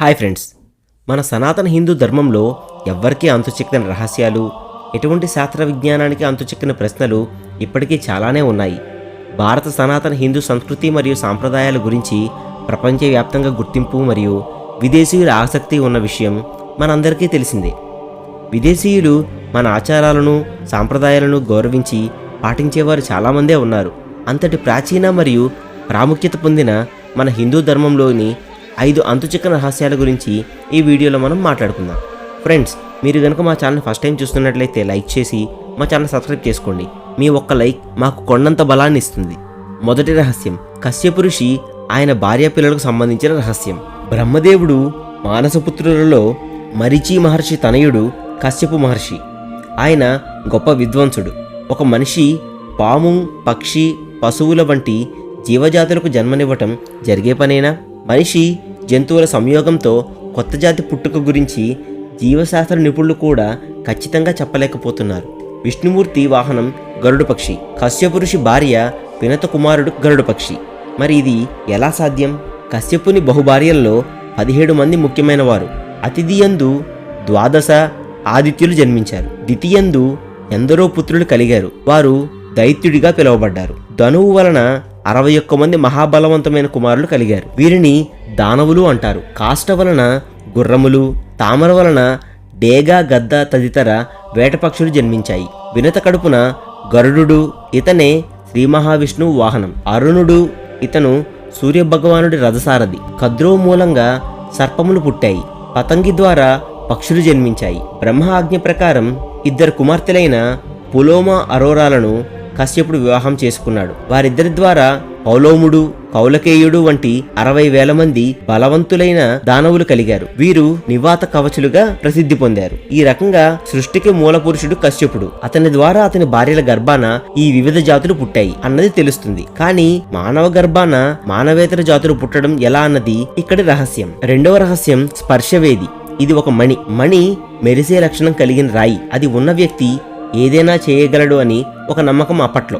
Hi friends మన సనాతన హిందూ ధర్మంలో ఎవ్వరికీ అంతుచిక్కని రహస్యాలు ఎటువంటి శాస్త్ర విజ్ఞానానికి అంతుచిక్కని ప్రశ్నలు ఇప్పటికీ చాలానే ఉన్నాయి. భారత సనాతన హిందూ సంస్కృతి మరియు సాంప్రదాయాల గురించి ప్రపంచవ్యాప్తంగా గుర్తింపు మరియు విదేశీయుల ఆసక్తి ఉన్న విషయం మనందరికీ తెలిసిందే. విదేశీయులు మన ఆచారాలను సాంప్రదాయాలను గౌరవించి పాటించేవారు చాలామందే ఉన్నారు. అంతటి ప్రాచీన మరియు ప్రాముఖ్యత పొందిన మన హిందూ ధర్మంలోని ఐదు అంతుచిక్కన రహస్యాల గురించి ఈ వీడియోలో మనం మాట్లాడుకుందాం. ఫ్రెండ్స్ మీరు కనుక మా ఛానల్ ఫస్ట్ టైం చూస్తున్నట్లయితే లైక్ చేసి మా ఛానల్ సబ్స్క్రైబ్ చేసుకోండి. మీ ఒక్క లైక్ మాకు కొండంత బలాన్ని ఇస్తుంది. మొదటి రహస్యం కశ్యపు ఋషి ఆయన భార్య పిల్లలకు సంబంధించిన రహస్యం. బ్రహ్మదేవుడు మానసపుత్రులలో మరిచి మహర్షి తనయుడు కశ్యపు మహర్షి. ఆయన గొప్ప విద్వాంసుడు. ఒక మనిషి పాము పక్షి పశువుల వంటి జీవజాతులకు జన్మనివ్వటం జరిగే పనేనా? మనిషి జంతువుల సంయోగంతో కొత్త జాతి పుట్టుక గురించి జీవశాస్త్ర నిపుణులు కూడా ఖచ్చితంగా చెప్పలేకపోతున్నారు. విష్ణుమూర్తి వాహనం గరుడు పక్షి. కశ్యపురుషి భార్య వినత కుమారుడు గరుడు పక్షి. మరి ఇది ఎలా సాధ్యం? కశ్యపుని బహుభార్యల్లో పదిహేడు మంది ముఖ్యమైన వారు అతిథియందు ద్వాదశ ఆదిత్యులు జన్మించారు. ద్వితీయందు ఎందరో పుత్రులు కలిగారు. వారు దైత్యుడిగా పిలువబడ్డారు. ధనువు వలన అరవై ఒక్క మంది మహాబలవంతమైన కుమారులు కలిగారు. వీరిని దానవులు అంటారు. కాష్ట వలన గుర్రములు తామర వలన డేగా గద్ద తదితర వేటపక్షులు జన్మించాయి. వినత కడుపున గరుడు ఇతనే శ్రీ మహావిష్ణువు వాహనం. అరుణుడు ఇతను సూర్యభగవానుడి రథసారథి. కద్రువు మూలంగా సర్పములు పుట్టాయి. పతంగి ద్వారా పక్షులు జన్మించాయి. బ్రహ్మ ఆజ్ఞ ప్రకారం ఇద్దరు కుమార్తెలైన పులోమ అరోరాలను కశ్యపుడు వివాహం చేసుకున్నాడు. వారిద్దరి ద్వారా పౌలోముడు కౌలకేయుడు వంటి అరవై వేల మంది బలవంతులైన దానవులు కలిగారు. వీరు నివాత కవచులుగా ప్రసిద్ధి పొందారు. ఈ రకంగా సృష్టికి మూల పురుషుడు కశ్యపుడు. అతని ద్వారా అతని భార్యల గర్భాన ఈ వివిధ జాతులు పుట్టాయి అన్నది తెలుస్తుంది. కానీ మానవ గర్భాన మానవేతర జాతులు పుట్టడం ఎలా అన్నది ఇక్కడి రహస్యం. రెండవ రహస్యం స్పర్శవేది. ఇది ఒక మణి. మణి మెరిసే లక్షణం కలిగిన రాయి. అది ఉన్న వ్యక్తి ఏదైనా చేయగలడు అని ఒక నమ్మకం అప్పట్లో.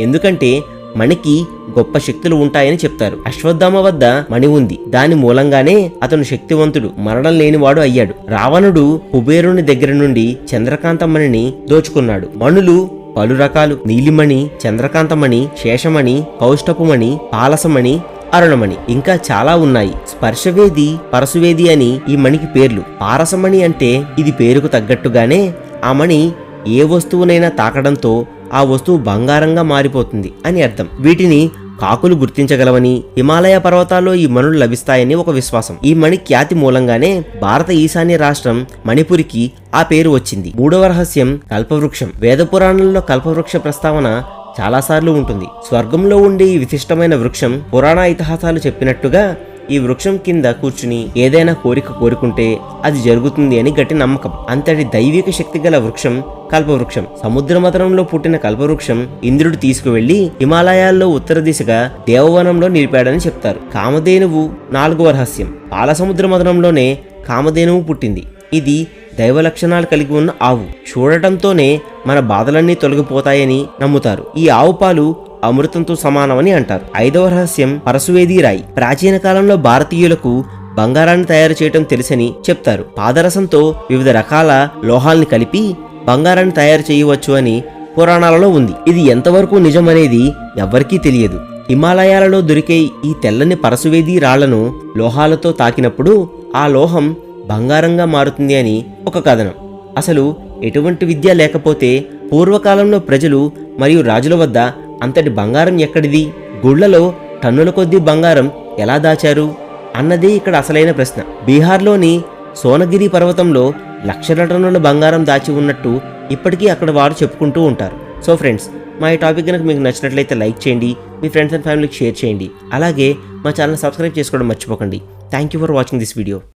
ఎందుకంటే మణికి గొప్ప శక్తులు ఉంటాయని చెప్తారు. అశ్వత్థామ వద్ద మణి ఉంది. దాని మూలంగానే అతను శక్తివంతుడు మరణం లేనివాడు అయ్యాడు. రావణుడు కుబేరుని దగ్గర నుండి చంద్రకాంతమణిని దోచుకున్నాడు. మణులు పలు రకాలు. నీలిమణి చంద్రకాంతమణి శేషమణి కౌష్టపుమణి పాలసమణి అరుణమణి ఇంకా చాలా ఉన్నాయి. స్పర్శవేది పరశువేది అని ఈ మణికి పేర్లు. పారసమణి అంటే ఇది పేరుకు తగ్గట్టుగానే ఆ మణి ఏ వస్తువునైనా తాకడంతో ఆ వస్తువు బంగారంగా మారిపోతుంది అని అర్థం. వీటిని కాకులు గుర్తించగలవని హిమాలయ పర్వతాల్లో ఈ మణులు లభిస్తాయని ఒక విశ్వాసం. ఈ మణి ఖ్యాతి మూలంగానే భారత ఈశాన్య రాష్ట్రం మణిపురికి ఆ పేరు వచ్చింది. మూడవ రహస్యం కల్పవృక్షం. వేద పురాణంలో కల్పవృక్ష ప్రస్తావన చాలాసార్లు ఉంటుంది. స్వర్గంలో ఉండే ఈ విశిష్టమైన వృక్షం పురాణ ఇతిహాసాలు చెప్పినట్టుగా ఈ వృక్షం కింద కూర్చుని ఏదైనా కోరిక కోరుకుంటే అది జరుగుతుంది అని గట్టి నమ్మకం. అంతటి దైవిక శక్తి గల వృక్షం కల్పవృక్షం. సముద్రమతనంలో పుట్టిన కల్పవృక్షం ఇంద్రుడు తీసుకువెళ్ళి హిమాలయాల్లో ఉత్తర దిశగా దేవవనంలో నిలిపాడని చెప్తారు. కామధేనువు నాలుగవ రహస్యం. పాలసముద్ర మదనంలోనే కామధేనువు పుట్టింది. ఇది దైవ లక్షణాలు కలిగి ఉన్న ఆవు. చూడటంతోనే మన బాధలన్నీ తొలగిపోతాయని నమ్ముతారు. ఈ ఆవు పాలు అమృతంతో సమానమని అంటారు. ఐదవ రహస్యం పరశువేది రాయి. ప్రాచీన కాలంలో భారతీయులకు బంగారాన్ని తయారు చేయటం తెలుసని చెప్తారు. పాదరసంతో వివిధ రకాల లోహాల్ని కలిపి బంగారాన్ని తయారు చేయవచ్చు అని పురాణాలలో ఉంది. ఇది ఎంతవరకు నిజమనేది ఎవ్వరికీ తెలియదు. హిమాలయాలలో దొరికే ఈ తెల్లని పరశువేది రాళ్ళను లోహాలతో తాకినప్పుడు ఆ లోహం బంగారంగా మారుతుంది అని ఒక కథనం. అసలు ఎటువంటి విద్య లేకపోతే పూర్వకాలంలో ప్రజలు మరియు రాజుల వద్ద అంతటి బంగారం ఎక్కడిది? గుళ్ళలో టన్నుల కొద్దీ బంగారం ఎలా దాచారు? అన్నదే ఇక్కడ అసలైన ప్రశ్న. బీహార్లోని సోనగిరి పర్వతంలో లక్షల టన్నుల బంగారం దాచి ఉన్నట్టు ఇప్పటికీ అక్కడ వారు చెప్పుకుంటూ ఉంటారు. సో ఫ్రెండ్స్ మా ఈ టాపిక్ కనుక మీకు నచ్చినట్లయితే లైక్ చేయండి మీ ఫ్రెండ్స్ అండ్ ఫ్యామిలీకి షేర్ చేయండి. అలాగే మా ఛానల్ సబ్స్క్రైబ్ చేసుకోవడం మర్చిపోకండి. Thank you for watching this video.